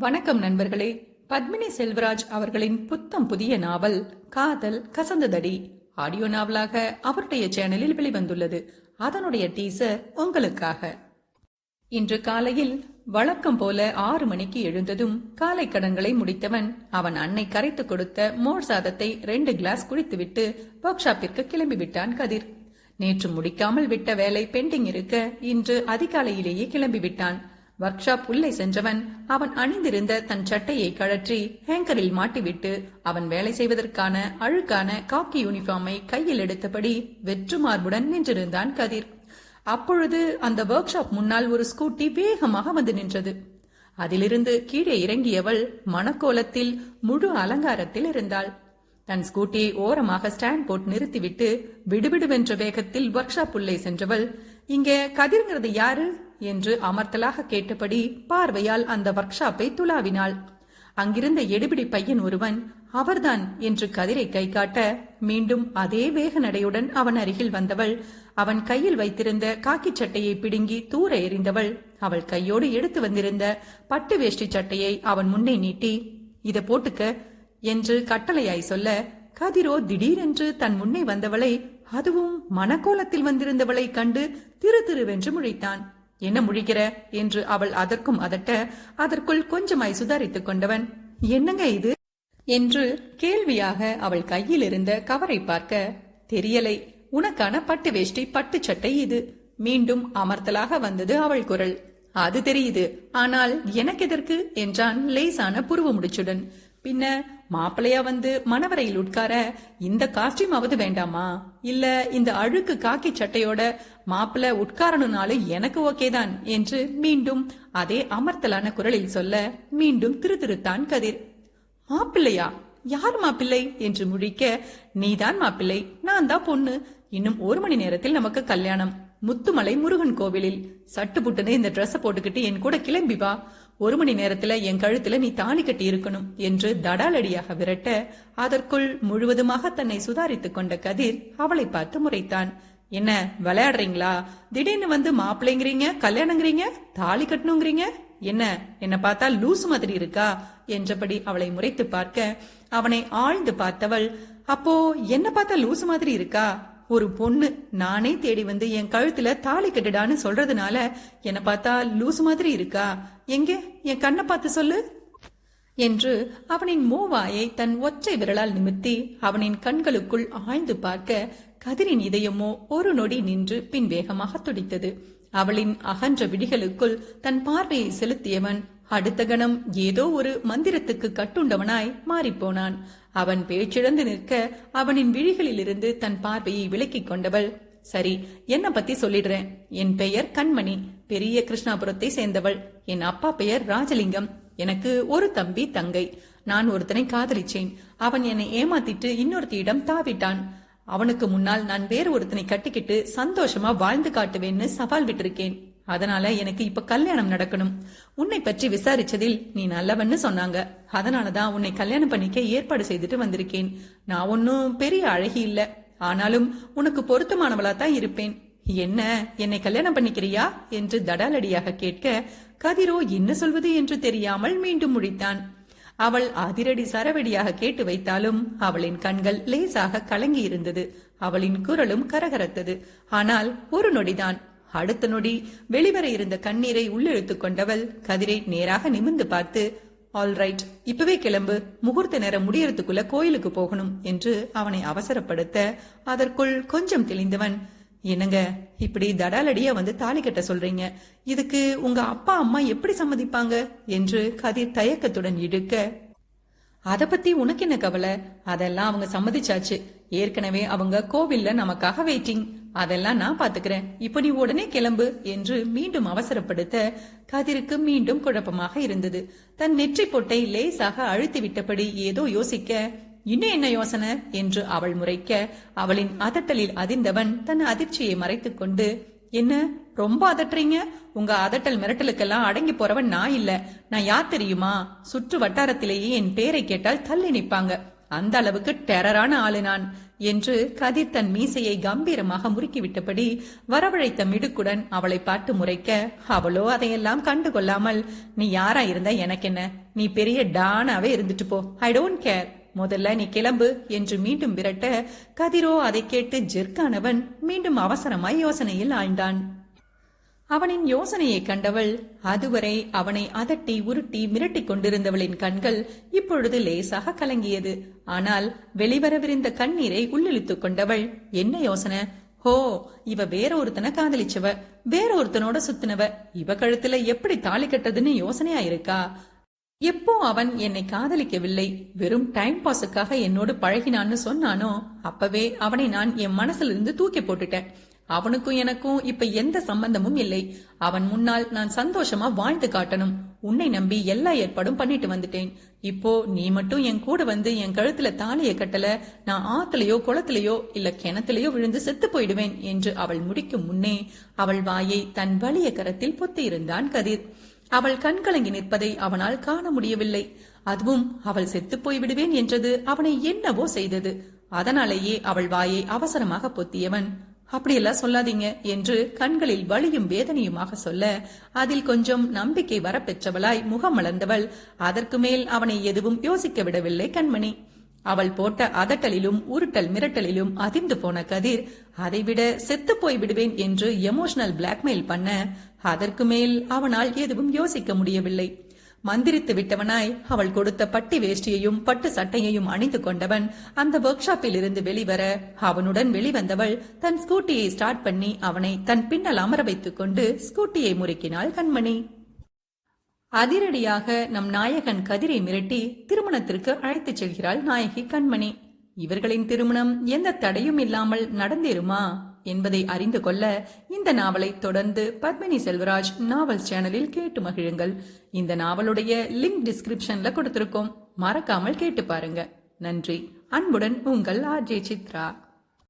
வணக்கம் நண்பர்களே. பத்மினி செல்வராஜ் அவர்களின் புத்தம் புதிய நாவல் காதல் கசந்ததடி. ஆடியோ நாவலாக அவருடைய சேனலில் வெளிவந்துள்ளது. அதனுடைய டீசர் உங்களுக்காக. இன்று காலையில் வழக்கம் போல ஆறு மணிக்கு எழுந்ததும் காலை கடன்களை முடித்தவன் அவன் அன்னை கரைத்து கொடுத்த மோர் சாதத்தை ரெண்டு கிளாஸ் குடித்துவிட்டு ஒர்க் ஷாப்பிற்கு கிளம்பிவிட்டான் கதிர். நேற்று முடிக்காமல் விட்ட வேலை பெண்டிங் இருக்க இன்று அதிகாலையிலேயே கிளம்பிவிட்டான். ஒர்க் ஷாப் உள்ளே சென்றவன் அவன் அணிந்திருந்த தன் சட்டையை கழற்றி ஹேங்கரில் மாட்டிவிட்டு அவன் வேலை செய்வதற்கான அழுக்கான காக்கி யூனிஃபார்மை கையில் எடுத்தபடி வெற்று மார்புடன் நின்றிருந்தான் கதிர். அப்பொழுது அந்த ஒர்க் ஷாப் முன்னால் ஒரு ஸ்கூட்டி வேகமாக வந்து நின்றது. அதிலிருந்து கீழே இறங்கியவள் மணக்கோலத்தில் முழு அலங்காரத்தில் இருந்தாள். தன் ஸ்கூட்டியை ஓரமாக ஸ்டாண்ட் போட்டு நிறுத்திவிட்டு விடுவிடுவென்ற வேகத்தில் ஒர்க் ஷாப் உள்ளே சென்றவள் இங்கே கதிர்ங்கிறது யாரு? என்று அமர்த்தலாக கேட்டபடி பார்வையால் அந்த ஒர்க் ஷாப்பை துளாவினாள் அங்கிருந்த எடுபிடி பையன் ஒருவன் அவர்தான் என்று கதிரை கை காட்ட மீண்டும் அதே வேக நடையுடன் அவன் அருகில் வந்தவள் அவன் கையில் வைத்திருந்த காக்கி சட்டையை பிடுங்கி தூர எறிந்தவள் அவள் கையோடு எடுத்து வந்திருந்த பட்டு வேஷ்டி சட்டையை அவன் முன்னே நீட்டி இத போட்டுக்க என்று கட்டளையாய் சொல்ல கதிரோ திடீரென்று தன் முன்னே வந்தவளை அதுவும் மனக்கோலத்தில் வந்திருந்தவளை கண்டு திரு திருவென்று முழித்தான். என்ன முழிக்கிற? என்று அவள் அதற்கும் அதட்ட அதற்குள் கொஞ்சமாய் சுதாரித்துக் கொண்டவன் என்னங்க இது? என்று கேள்வியாக அவள் கையில் இருந்த கவரை பார்க்க தெரியலை. உனக்கான பட்டு வேஷ்டி பட்டு சட்டை இது. மீண்டும் அமர்த்தலாக வந்தது அவள் குரல் அது தெரியுது. ஆனால் எனக்கு எதற்கு? என்றான் லேசான புருவ முடிச்சுடன் பின்ன மாப்பிளையா வந்து மணவரையில் உட்கார இந்த காஸ்டியூமாவது வேண்டாமா? இல்ல இந்த அழுக்கு காக்கி சட்டையோட மாப்பிள்ள உட்காரணும்னாலும் எனக்கு ஓகே தான் என்று மீண்டும் அதே அமர்த்தலான குரலில் சொல்ல மீண்டும் திரு திருத்தான் கதிர். மாப்பிள்ளையா? யார் மாப்பிள்ளை? என்று முழிக்க நீதான் மாப்பிள்ளை நான் தான் பொண்ணு. இன்னும் ஒரு மணி நேரத்தில் நமக்கு கல்யாணம். முத்துமலை முருகன் கோவிலில் சட்டு புட்டுன்னு இந்த ட்ரெஸ்ஸை போட்டுக்கிட்டு என் கூட கிளம்பி வா. ஒரு மணி நேரத்துல என் கழுத்துல நீ தாலி கட்டி இருக்கணும் என்று தடாலடியாக விரட்ட அதற்குள் முழுவதுமாக தன்னை சுதாரித்துக் கொண்ட கதிர் அவளை பார்த்து முறைத்தான். என்ன விளையாடுறீங்களா? திடீர்னு வந்து மாப்பிள்ளைங்கிறீங்க? கல்யாணங்கிறீங்க? தாலி கட்டணுங்கிறீங்க? என்ன என்ன பார்த்தா லூசு மாதிரி இருக்கா? என்றபடி அவளை முறைத்து பார்க்க அவனை ஆழ்ந்து பார்த்தவள் அப்போ என்ன பார்த்தா லூசு மாதிரி இருக்கா? ஒரு பொண்ணு நானே தேடி வந்து என் கழுத்துல தாலி கட்டுடான்னு சொல்றதுனால என்னை பார்த்தா லூஸ் மாதிரி இருக்கா? எங்க? என் கண்ணை பார்த்து சொல்லு. என்று அவனின் மூவாயை தன் ஒற்றை விரலால் நிமித்தி அவனின் கண்களுக்குள் ஆழ்ந்து பார்க்க கதிரின் இதயமோ ஒரு நொடி நின்று பின் வேகமாக துடித்தது. அவளின் அகன்ற விடிகளுக்குள் தன் பார்வையை செலுத்தியவன் அடுத்த கணம் ஏதோ ஒரு மந்திரத்துக்கு கட்டுண்டவனாய் மாறிப்போனான். அவன் பேச்சிழந்து நிற்க அவனின் விழிகளிலிருந்து தன் பார்வையை விலக்கிக் கொண்டவள். சரி என்ன பத்தி சொல்லிடுறேன்? என் பெயர் கண்மணி பெரிய கிருஷ்ணாபுரத்தை சேர்ந்தவள். என் அப்பா பெயர் ராஜலிங்கம். எனக்கு ஒரு தம்பி தங்கை. நான் ஒருத்தனை காதலிச்சேன். அவன் என்னை ஏமாத்திட்டு இன்னொருத்தியிடம் தாவிட்டான். அவனுக்கு முன்னால் நான் வேறு ஒருத்தனை கட்டிக்கிட்டு சந்தோஷமா வாழ்ந்து காட்டுவேன்னு சவால் விட்டிருக்கேன். அதனால எனக்கு இப்ப கல்யாணம் நடக்கணும். உன்னை பற்றி விசாரிச்சதில் நீ நல்லவன்னு சொன்னாங்க. அதனாலதான் உன்னை கல்யாணம் பண்ணிக்க ஏற்பாடு செய்துட்டு வந்திருக்கேன். நான் ஒன்னும் பெரிய அழகி இல்ல. ஆனாலும் உனக்கு பொருத்தமானவளா தான் இருப்பேன். என்ன என்னை கல்யாணம் பண்ணிக்கிறியா? என்று தடாலடியாக கேட்க கதிரோ என்ன சொல்வது என்று தெரியாமல் மீண்டும் முடித்தான் அவள் அதிரடி சரவெடியாக கேட்டு வைத்தாலும் அவளின் கண்கள் லேசாக கலங்கி இருந்தது அவளின் குரலும் கரகரத்தது. ஆனால் ஒரு நொடிதான். அடுத்த நொடி வெளிவர இருந்த கண்ணீரை உள்ளிழுத்துக் கொண்டவள் கதிரை நேராக நிமிர்ந்து பார்த்து ஆல்ரைட் இப்பவே கிளம்பு. முகூர்த்த நேரம் முடியறதுக்குள்ள கோயிலுக்கு போகணும் என்று அவனை அவசரப்படுத்த அதற்குள் கொஞ்சம் தெளிந்தவன் என்னங்க இப்படி தடாலடியா வந்து தாலி கட்ட சொல்றீங்க? இதுக்கு உங்க அப்பா அம்மா எப்படி சம்மதிப்பாங்க? என்று கதிர் தயக்கத்துடன் இழுக்க அத பத்தி உனக்கு என்ன கவலை? அதெல்லாம் அவங்க சம்மதிச்சாச்சு. ஏற்கனவே அவங்க கோவில்ல நமக்காக வெயிட்டிங் அதெல்லாம் நான் பாத்துக்கிறேன். இப்ப நீ உடனே கிளம்பு என்று மீண்டும் அவசரப்படுத்த கதிருக்கு மீண்டும் குழப்பமாக இருந்தது. தன் நெற்றி பொட்டை லேசாக அழுத்தி விட்டபடி ஏதோ யோசிக்க இன்னும் என்ன யோசனை? என்று அவள் முறைக்க அவளின் அதட்டலில் அதிர்ந்தவன் தன் அதிர்ச்சியை மறைத்துக் கொண்டு என்ன ரொம்ப அதட்டுறீங்க? உங்க அதட்டல் மிரட்டலுக்கெல்லாம் அடங்கி போறவன் நான் இல்ல. நான் யார் தெரியுமா? சுற்று வட்டாரத்திலேயே என் பேரை கேட்டால் தள்ளி நிப்பாங்க. அந்த அளவுக்கு டெரரான ஆளு நான் என்று கதிர் தன் மீசையை கம்பீரமாக முறுக்கிவிட்டபடி வரவழைத்த மிடுக்குடன் அவளை பார்த்து முறைக்க அவளோ அதையெல்லாம் கண்டுகொள்ளாமல் நீ யாரா இருந்தா எனக்கென்ன? நீ பெரிய டானாவே இருந்துட்டு போ. ஐ டோன்ட் கேர் முதல்ல நீ கிளம்பு என்று மீண்டும் விரட்ட கதிரோ அதை கேட்டு ஜெர்க்கானவன் மீண்டும் அவசரமாய் யோசனையில் ஆழ்ந்தான். அவனின் யோசனையை கண்டவள் அதுவரை அவனை அதட்டி உருட்டி மிரட்டிக் கொண்டிருந்தவளின் கண்கள் இப்பொழுது லேசாக கலங்கியது. ஆனால் வெளிவரவிருந்த கண்ணீரை உள்ளிழுத்துக் கொண்டவள் என்ன யோசனை? ஹோ இவ வேற ஒருத்தனை காதலிச்சவ வேற ஒருத்தனோட சுத்தினவ இவ கழுத்துல எப்படி தாலி கட்டதுன்னு யோசனையா இருக்கா? எப்போ அவன் என்னை காதலிக்கவில்லை? வெறும் டைம் பாஸுக்காக என்னோடு பழகினான்னு சொன்னானோ? அப்பவே அவனை நான் என் மனசுல இருந்து தூக்கி போட்டுட்டேன். அவனுக்கும் எனக்கும் இப்ப எந்த சம்பந்தமும் இல்லை. அவன் முன்னால் நான் சந்தோஷமா வாழ்ந்து காட்டணும். உன்னை நம்பி எல்லா ஏற்பாடும் பண்ணிட்டு வந்துட்டேன். இப்போ நீ மட்டும் என் கூட வந்து என் கழுத்துல தாலிய கட்டல நான் ஆத்துலயோ குளத்திலேயோ இல்ல கிணத்துலயோ விழுந்து செத்து போயிடுவேன் என்று அவள் முடிக்கும் முன்னே அவள் வாயை தன் வலிய கரத்தில் பொத்தி இருந்தான் கதிர். அவள் கண்கலங்கி நிற்பதை அவனால் காண முடியவில்லை. அதுவும் அவள் செத்துப் போய் விடுவேன் என்றது அவனை என்னவோ செய்தது. அதனாலேயே அவள் வாயை அவசரமாக பொத்தியவன். அப்படியெல்லாம் சொல்லாதீங்க என்று கண்களில் வலியும் வேதனையுமாக சொல்ல அதில் கொஞ்சம் நம்பிக்கை வரப்பெற்றவளாய் முகமலர்ந்தவள். அதற்கு மேல் அவனை எதுவும் யோசிக்க விடவில்லை கண்மணி. அவள் போட்ட அதட்டலிலும் உருட்டல் மிரட்டலிலும் அதிர்ந்து போன கதிர் அதைவிட செத்து போய் விடுவேன் என்று எமோஷனல் பிளாக்மெயில் பண்ண அதற்கு மேல் அவனால் எதுவும் யோசிக்க முடியவில்லை. மந்திரித்து விட்டவனாய் அவள் கொடுத்த பட்டி வேஷ்டியையும் பட்டு சட்டையையும் அணிந்து கொண்டவன் அந்த ஒர்க் ஷாப்பில் இருந்து வெளிவர அவனுடன் வெளிவந்தவள் தன் ஸ்கூட்டியை ஸ்டார்ட் பண்ணி அவனை தன் பின்னல் அமர வைத்துக் கொண்டு ஸ்கூட்டியை முறுக்கினாள் கண்மணி. அதிரடியாக நம் நாயகன் கதிரை மிரட்டி திருமணத்திற்கு அழைத்துச் செல்கிறாள் நாயகி கண்மணி. இவர்களின் திருமணம் எந்த தடையும் இல்லாமல் நடந்தேருமா என்பதை அறிந்து கொள்ள இந்த நாவலை தொடர்ந்து பத்மினி செல்வராஜ் நாவல் சேனலில் கேட்டு மகிழுங்கள். இந்த நாவலுடைய லிங்க் டிஸ்கிரிப்ஷன்ல கொடுத்திருக்கோம். மறக்காமல் கேட்டு பாருங்க. நன்றி. அன்புடன் உங்கள் ஆர்ஜே சித்ரா.